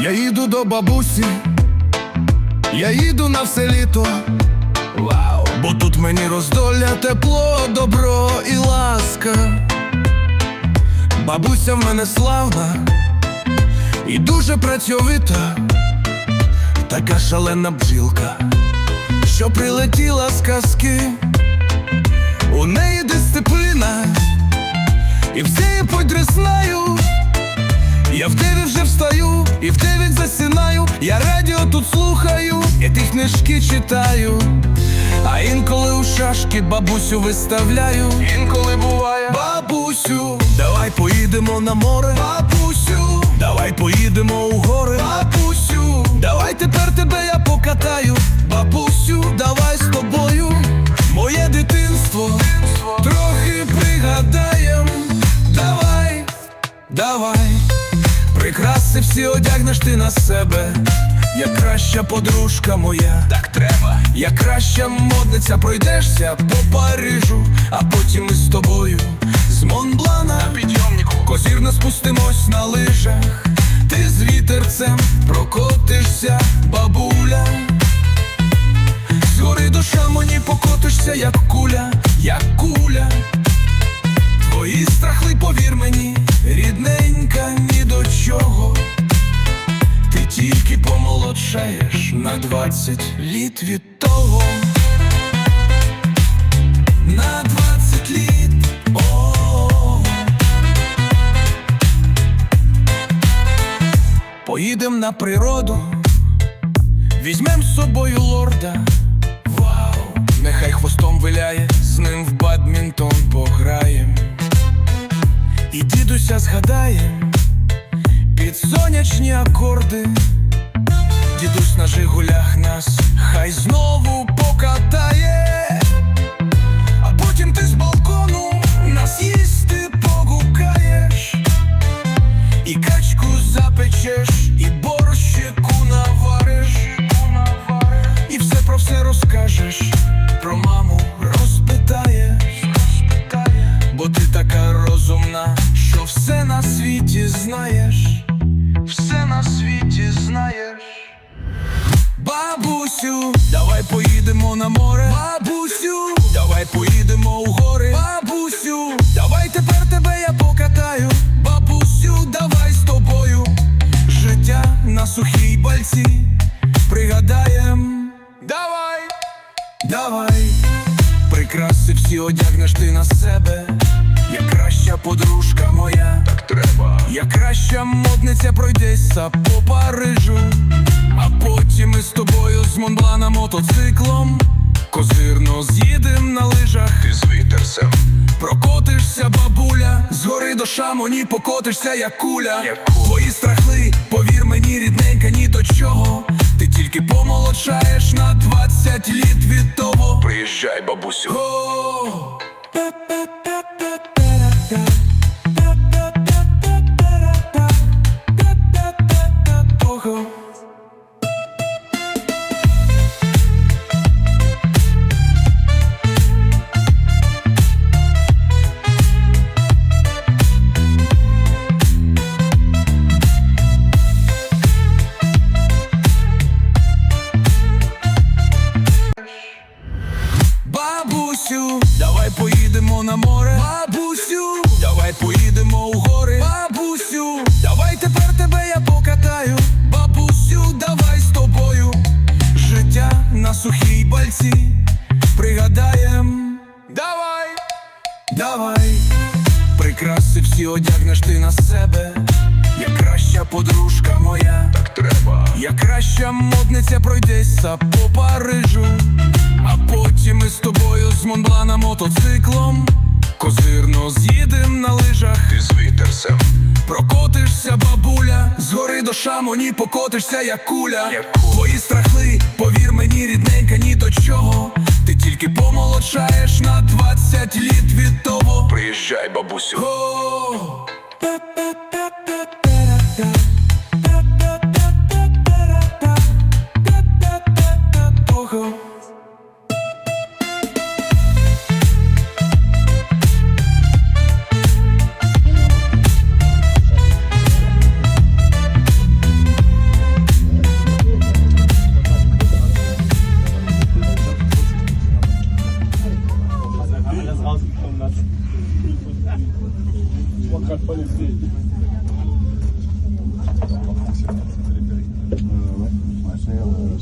їду до бабусі, я їду на все літо. Вау! Бо тут мені роздолля, тепло, добро і ласка. Бабуся в мене славна і дуже працьовита, така шалена бджілка, що прилетіла з казки. У неї дисципліна, і в цей подри знаю. Я в дев'ять вже встаю, і в дев'ять засинаю. Я радіо тут слухаю, я ті книжки читаю. А інколи у шашки бабусю виставляю. Інколи буває бабусю, давай поїдемо на море. Бабусю, давай поїдемо у гори. Бабусю, давай тепер тебе я покатаю. Бабусю, давай з тобою. Моє дитинство, трохи пригадаєм. Давай, давай. Прикраси всі одягнеш ти на себе, як краща подружка моя, так треба, як краща модниця пройдешся по Парижу, а потім ми з тобою з Монблана. На підйомнику. Козірно спустимось на лижах, ти з вітерцем прокотишся, бабуля. Згори до шамоні покотишся, як куля, як двадцять літ від того. На двадцять літ. О. Поїдем на природу, візьмем з собою лорда. Вау, нехай хвостом виляє, з ним в бадмінтон пограєм. І дідуся згадаєм під сонячні акорди. Дідусь на жигулях нас. Хай знову покатає, а потім ти з балкону нас їсти погукаєш, і качку запечеш, і борщику навариш, і все про все розкажеш, про маму розпитаєш, бо ти така розумна, що все на світі знаєш, все на світі Бабусю, давай поїдемо на море. Бабусю, давай поїдемо у гори. Бабусю, давай тепер тебе я покатаю. Бабусю, давай з тобою. Життя на сухій бальці. Пригадаєм. Давай, давай. Прикраси всі одягнеш ти на себе. Я краща подружка моя. Я краща модниця пройдеться по Парижу. А потім ми з тобою з Монблана мотоциклом. Козирно з'їдем на лижах і з вітерцем. Прокотишся, бабуля, згори до шамоні покотишся, як куля. Твої страхли, повір мені, рідненька, ні до чого. Ти тільки помолодшаєш на 20 літ від того. Приїжджай, бабусю. О! На море. Бабусю, давай поїдемо у гори. Бабусю, давай тепер тебе я покатаю. Бабусю, давай з тобою. Життя на сухій бальці. Пригадаєм. Давай, давай. Прикраси всі одягнеш ти на себе. Я краща подружка моя. Так треба. Я краща модниця пройдеться по Парижу. А потім ми з тобою з Монблана мотоциклом. Козирно з'їдем на лижах і з вітерцем. Прокотишся, бабуля, згори до шамоні покотишся, як куля. Твої страхли, повір мені, рідненька, ні до чого. Ти тільки помолодшаєш на 20 літ від того. Приїжджай, бабусю. О! contrat de connecté. Euh, ouais, ouais c'est... Euh,